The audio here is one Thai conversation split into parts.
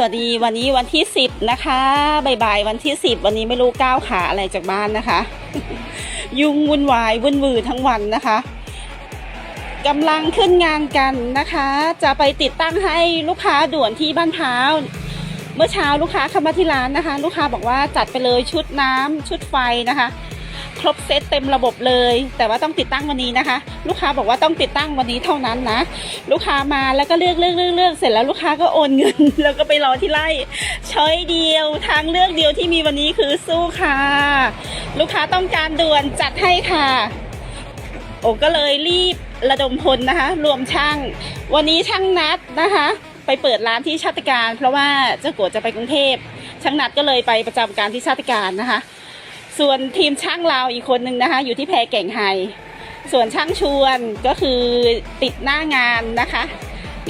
สวัสดีวันนี้วันที่10นะคะบ่ายๆวันที่10วันนี้ไม่รู้ก้าวขาอะไรจากบ้านนะคะ ยุ่งวุ่นวายวุ่นวือทั้งวันนะคะกำลังขึ้นงานกันนะคะ จะไปติดตั้งให้ลูกค้าด่วนที่บ้านพร้าวเมื่อเช้าลูกค้าเข้ามาที่ร้านนะคะ ลูกค้าบอกว่าจัดไปเลยชุดน้ำชุดไฟนะคะ ครบเซตเต็มระบบเลย แต่ว่าต้องติดตั้งวันนี้นะคะ ลูกค้าบอกว่าต้องติดตั้งวันนี้เท่านั้นนะ ลูกค้ามาแล้วก็เลือกเลือกเลือกเลือกเสร็จแล้วลูกค้าก็โอนเงิน แล้วก็ไปรอที่ไร่ช้อยเดียวทางเลือกเดียวที่มีวันนี้คือสู้ค่ะ ลูกค้าต้องการด่วนจัดให้ค่ะโอ้ก็เลยรีบระดมพลนะคะ รวมช่าง วันนี้ช่างนัดนะคะ ไปเปิดร้านที่ชาติการ เพราะว่าเจ้ากัวจะไปกรุงเทพช่างนัดก็เลยไปประจำการที่ชาติการนะคะ ส่วนทีมช่างเราอีกคนนึงนะคะ อยู่ที่แพรแก่งไฮส่วนช่างชวนก็คือติดหน้างานนะคะ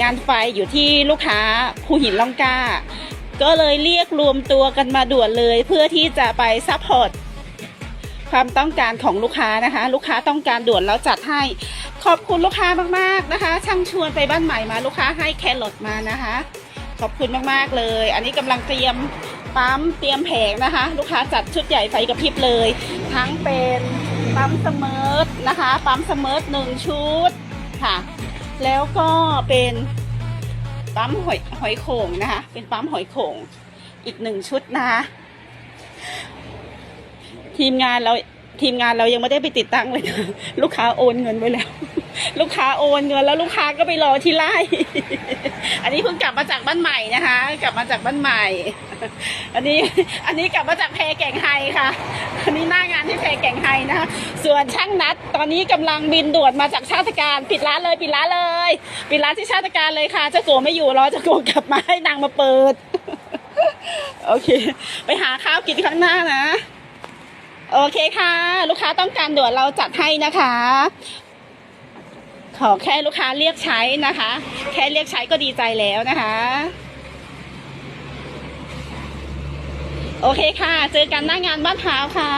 งานไฟอยู่ที่ลูกค้าภูหินล่องกล้า ก็เลยเรียกรวมตัวกันมาด่วนเลย เพื่อที่จะไปซัพพอร์ตความต้องการของลูกค้านะคะ ลูกค้าต้องการด่วนแล้วจัดให้ ขอบคุณลูกค้ามากๆนะคะ ช่างชวนไปบ้านใหม่มาลูกค้าให้แครอทมานะคะ ขอบคุณมากๆเลย อันนี้กำลังเตรียม ปั๊มเตรียมแผงนะคะ ลูกค้าจัดชุดใหญ่ไฟกระพริบเลย ทั้งเป็นปั๊มเสมอร์นะคะ ปั๊มเสมอร์หนึ่งชุดค่ะ แล้วก็เป็นปั๊มหอยหอยโข่งนะคะ เป็นปั๊มหอยโข่งอีกหนึ่งชุดนะคะทีมงานเราทีมงานเรายังไม่ได้ไปติดตั้งเลยนะลูกค้าโอนเงินไว้แล้ว ลูกค้าโอนเงินแล้วลูกค้าก็ไปรอที่ไร่อันนี้เพิ่งกลับมาจากบ้านใหม่นะคะ กลับมาจากบ้านใหม่ อันนี้อันนี้กลับมาจากแพรแก่งไฮค่ะ อันนี้หน้างานที่แพรแก่งไฮนะคะ ส่วนช่างนัดตอนนี้กำลังบินด่วนมาจากชาติการปิดร้านเลยปิดร้านเลย ปิดร้านที่ชาติการเลยค่ะเจ้าโกไม่อยู่รอเจ้าโกกลับมาให้นางมาเปิด โอเค ไปหาข้าวกินข้างหน้านะโอเคค่ะ ลูกค้าต้องการด่วนเราจัดให้นะคะ ขอแค่ลูกค้าเรียกใช้นะคะ แค่เรียกใช้ก็ดีใจแล้วนะคะ โอเคค่ะ เจอกันหน้างานบ้านพร้าวค่ะ